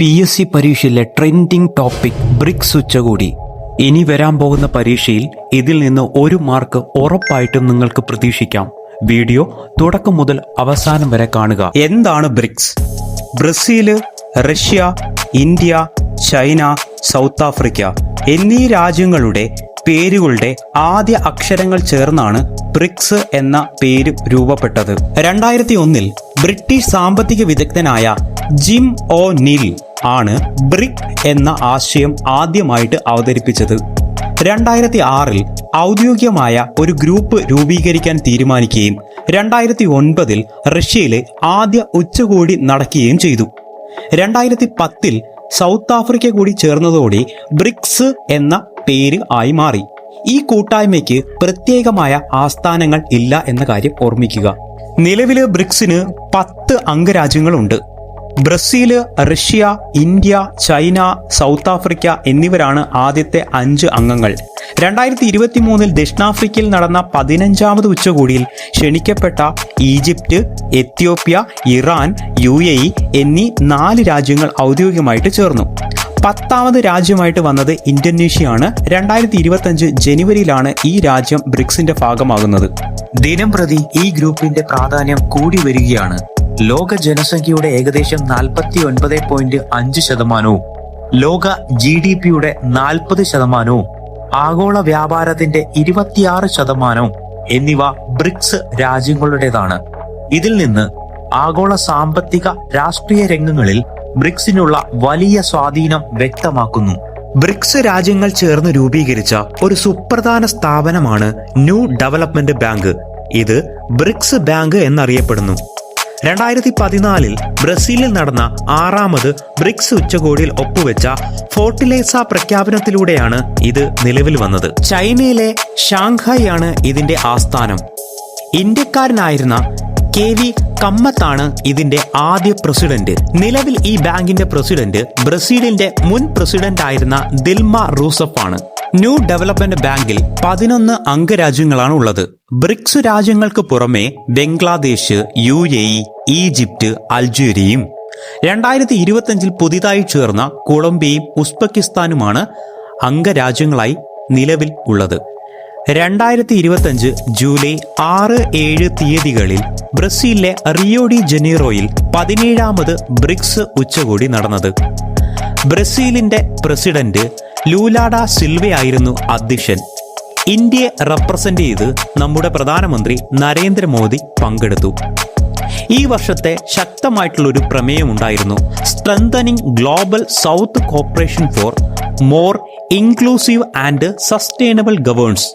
P S C പരീക്ഷയിലെ trending topic BRICS ഉച്ചകൂടി. ഇനി വരാൻ പോകുന്ന പരീക്ഷയിൽ ഇതിൽ നിന്ന് ഒരു മാർക്ക് ഉറപ്പായിട്ടും നിങ്ങൾക്ക് പ്രതീക്ഷിക്കാം. വീഡിയോ തുടക്കം മുതൽ അവസാനം വരെ കാണുക. എന്താണ് BRICS Brazil Russia India China South Africa എന്നീ രാജ്യങ്ങളുടെ പേരുകളുടെ ആദ്യ അക്ഷരങ്ങൾ ചേർന്നാണ് ബ്രിക്സ് എന്ന പേര് രൂപപ്പെട്ടത്. രണ്ടായിരത്തി ഒന്നിൽ ബ്രിട്ടീഷ് സാമ്പത്തിക വിദഗ്ധനായ ജിം ഒ നിൽ ആണ് ബ്രിക് എന്ന ആശയം ആദ്യമായിട്ട് അവതരിപ്പിച്ചത്. രണ്ടായിരത്തി ആറിൽ ഔദ്യോഗികമായ ഒരു ഗ്രൂപ്പ് രൂപീകരിക്കാൻ തീരുമാനിക്കുകയും രണ്ടായിരത്തി ഒൻപതിൽ റഷ്യയിലെ ആദ്യ ഉച്ചകോടി നടക്കുകയും ചെയ്തു. രണ്ടായിരത്തി പത്തിൽ സൗത്ത് ആഫ്രിക്ക കൂടി ചേർന്നതോടെ ബ്രിക്സ് എന്ന പേര് ആയി മാറി. ഈ കൂട്ടായ്മയ്ക്ക് പ്രത്യേകമായ ആസ്ഥാനങ്ങൾ ഇല്ല എന്ന കാര്യം ഓർമ്മിക്കുക. നിലവിലെ ബ്രിക്സിന് പത്ത് അംഗരാജ്യങ്ങളുണ്ട്. Brazil Russia India China South Africa എന്നിവരാണ് ആദ്യത്തെ അഞ്ച് അംഗങ്ങൾ. രണ്ടായിരത്തി ഇരുപത്തി മൂന്നിൽ ദക്ഷിണാഫ്രിക്കയിൽ നടന്ന പതിനഞ്ചാമത് ഉച്ചകോടിയിൽ ക്ഷണിക്കപ്പെട്ട ഈജിപ്റ്റ് എത്യോപ്യ ഇറാൻ യു എന്നീ നാല് രാജ്യങ്ങൾ ഔദ്യോഗികമായിട്ട് ചേർന്നു. പത്താമത് രാജ്യമായിട്ട് വന്നത് ഇന്തോനേഷ്യയാണ്. രണ്ടായിരത്തി ഇരുപത്തഞ്ച് ജനുവരിയിലാണ് ഈ രാജ്യം ബ്രിക്സിന്റെ ഭാഗമാകുന്നത്. ദിനം പ്രതി ഈ ഗ്രൂപ്പിന്റെ പ്രാധാന്യം കൂടി വരികയാണ്. ലോക ജനസംഖ്യയുടെ ഏകദേശം നാൽപ്പത്തി ഒൻപത് പോയിന്റ് അഞ്ച് ശതമാനവും ലോക ജി ഡി പിയുടെ നാൽപ്പത് ശതമാനവും ആഗോള വ്യാപാരത്തിന്റെ ഇരുപത്തിയാറ് ശതമാനവും എന്നിവ ബ്രിക്സ് രാജ്യങ്ങളുടേതാണ്. ഇതിൽ നിന്ന് ആഗോള സാമ്പത്തിക രാഷ്ട്രീയ രംഗങ്ങളിൽ ബ്രിക്സിനുള്ള വലിയ സ്വാധീനം വ്യക്തമാക്കുന്നു. ബ്രിക്സ് രാജ്യങ്ങൾ ചേർന്ന് രൂപീകരിച്ച ഒരു സുപ്രധാന സ്ഥാപനമാണ് ന്യൂ ഡെവലപ്മെന്റ് ബാങ്ക്. ഇത് ബ്രിക്സ് ബാങ്ക് എന്നറിയപ്പെടുന്നു. രണ്ടായിരത്തി പതിനാലിൽ ബ്രസീലിൽ നടന്ന ആറാമത് ബ്രിക്സ് ഉച്ചകോടിയിൽ ഒപ്പുവെച്ച ഫോർട്ടിലേസ പ്രഖ്യാപനത്തിലൂടെയാണ് ഇത് നിലവിൽ വന്നത്. ചൈനയിലെ ഷാങ്ഹായ് ആണ് ഇതിന്റെ ആസ്ഥാനം. ഇന്ത്യക്കാരനായിരുന്ന കെ വി കമ്മത്താണ് ഇതിന്റെ ആദ്യ പ്രസിഡന്റ്. നിലവിൽ ഈ ബാങ്കിന്റെ പ്രസിഡന്റ് ബ്രസീലിന്റെ മുൻ പ്രസിഡന്റ് ആയിരുന്ന ദിൽമ റൂസഫ് ആണ് ന്യൂ ഡെവലപ്മെന്റ് ബാങ്കിൽ പതിനൊന്ന് അംഗരാജ്യങ്ങളാണ് ഉള്ളത്. ബ്രിക്സ് രാജ്യങ്ങൾക്ക് പുറമെ Bangladesh U A E Egypt അൾജീരിയയും. രണ്ടായിരത്തി ഇരുപത്തിയഞ്ചിൽ പുതിയതായി ചേർന്ന കൊളംബിയയും ഉസ്ബെക്കിസ്ഥാനുമാണ് അംഗരാജ്യങ്ങളായി നിലവിൽ ഉള്ളത്. രണ്ടായിരത്തി ഇരുപത്തഞ്ച് ജൂലൈ ആറ് ഏഴ് തീയതികളിൽ ബ്രസീലിലെ റിയോ ഡി ജനീറോയിൽ പതിനേഴാമത് ബ്രിക്സ് ഉച്ചകോടി നടന്നത്. ബ്രസീലിന്റെ പ്രസിഡന്റ് ലൂലാഡ സിൽവയായിരുന്നു അധ്യക്ഷൻ. ഇന്ത്യയെ റെപ്രസെന്റ് ചെയ്ത് നമ്മുടെ പ്രധാനമന്ത്രി നരേന്ദ്രമോദി പങ്കെടുത്തു. ഈ വർഷത്തെ ശക്തമായിട്ടുള്ള ഒരു പ്രമേയമുണ്ടായിരുന്നു strengthening global south cooperation for more inclusive and sustainable governance.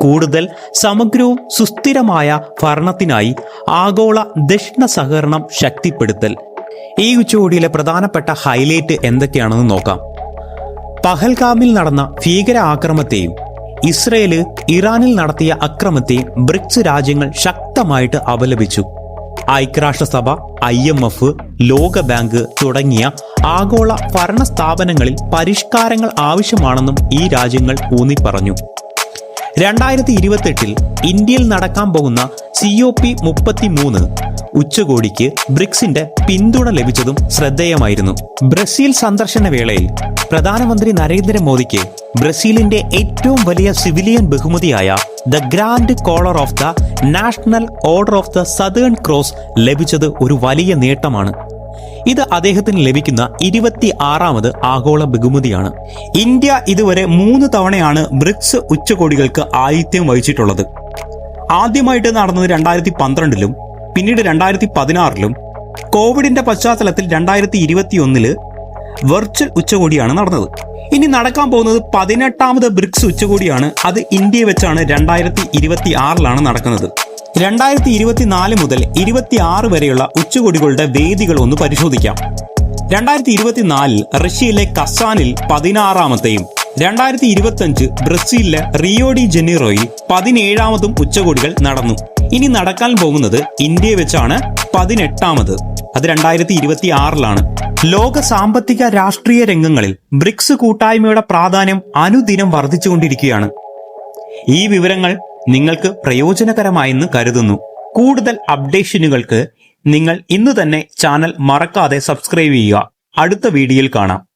കൂടുതൽ സമഗ്രവും സുസ്ഥിരമായ ഭരണത്തിനായി ആഗോള ദക്ഷിണ സഹകരണം ശക്തിപ്പെടുത്തൽ. ഈ ഉച്ചകോടിയിലെ പ്രധാനപ്പെട്ട ഹൈലൈറ്റ് എന്തൊക്കെയാണെന്ന് നോക്കാം. പഹൽഗാമിൽ നടന്ന ഭീകര ആക്രമത്തെയും ഇസ്രയേൽ ഇറാനിൽ നടത്തിയ അക്രമത്തെയും ബ്രിക്സ് രാജ്യങ്ങൾ ശക്തമായിട്ട് അപലപിച്ചു. ഐക്യരാഷ്ട്രസഭ ഐ എം എഫ് ലോകബാങ്ക് തുടങ്ങിയ ആഗോള ഭരണ സ്ഥാപനങ്ങളിൽ പരിഷ്കാരങ്ങൾ ആവശ്യമാണെന്നും ഈ രാജ്യങ്ങൾ ഊന്നിപ്പറഞ്ഞു. രണ്ടായിരത്തി ഇരുപത്തെട്ടിൽ ഇന്ത്യയിൽ നടക്കാൻ പോകുന്ന സി ഒ പി മുപ്പത്തിമൂന്ന് ഉച്ചകോടിക്ക് ബ്രിക്സിന്റെ പിന്തുണ ലഭിച്ചതും ശ്രദ്ധേയമായിരുന്നു. ബ്രസീൽ സന്ദർശന വേളയിൽ പ്രധാനമന്ത്രി നരേന്ദ്രമോദിക്ക് ബ്രസീലിന്റെ ഏറ്റവും വലിയ സിവിലിയൻ ബഹുമതിയായ the grand collar of the national order of the southern cross ലഭിച്ചത് ഒരു വലിയ നേട്ടമാണ്. ഇത് അദ്ദേഹത്തിന് ലഭിക്കുന്ന ഇരുപത്തി ആറാമത് ആഗോള ബഹുമതിയാണ്. ഇന്ത്യ ഇതുവരെ മൂന്ന് തവണയാണ് ബ്രിക്സ് ഉച്ചകോടികൾക്ക് ആതിഥ്യം വഹിച്ചിട്ടുള്ളത്. ആദ്യമായിട്ട് നടന്നത് രണ്ടായിരത്തി പന്ത്രണ്ടിലും പിന്നീട് രണ്ടായിരത്തി പതിനാറിലും കോവിഡിന്റെ പശ്ചാത്തലത്തിൽ രണ്ടായിരത്തി ഇരുപത്തിയൊന്നിൽ വെർച്വൽ ഉച്ചകോടിയാണ് നടന്നത്. ഇനി നടക്കാൻ പോകുന്നത് പതിനെട്ടാമത് ബ്രിക്സ് ഉച്ചകോടിയാണ്. അത് ഇന്ത്യയെ വെച്ചാണ് രണ്ടായിരത്തി ഇരുപത്തി ആറിലാണ് നടക്കുന്നത്. രണ്ടായിരത്തി ഇരുപത്തിനാല് മുതൽ ഇരുപത്തി ആറ് വരെയുള്ള ഉച്ചകോടികളുടെ വേദികൾ ഒന്ന് പരിശോധിക്കാം. രണ്ടായിരത്തി ഇരുപത്തിനാലിൽ റഷ്യയിലെ കസാനിൽ പതിനാറാമത്തെയും രണ്ടായിരത്തി ഇരുപത്തിയഞ്ച് ബ്രസീലിലെ റിയോഡി ജനീറോയിൽ പതിനേഴാമതും ഉച്ചകോടികൾ നടന്നു. ഇനി നടക്കാൻ പോകുന്നത് ഇന്ത്യയെ വെച്ചാണ് പതിനെട്ടാമത്. അത് രണ്ടായിരത്തി ഇരുപത്തി ആറിലാണ് ലോക സാമ്പത്തിക രാഷ്ട്രീയ രംഗങ്ങളിൽ ബ്രിക്സ് കൂട്ടായ്മയുടെ പ്രാധാന്യം അനുദിനം വർദ്ധിച്ചുകൊണ്ടിരിക്കുകയാണ്. ഈ വിവരങ്ങൾ നിങ്ങൾക്ക് പ്രയോജനകരമായെന്ന് കരുതുന്നു. കൂടുതൽ അപ്ഡേഷനുകൾക്ക് നിങ്ങൾ ഇന്ന് തന്നെ ചാനൽ മറക്കാതെ സബ്സ്ക്രൈബ് ചെയ്യുക. അടുത്ത വീഡിയോയിൽ കാണാം.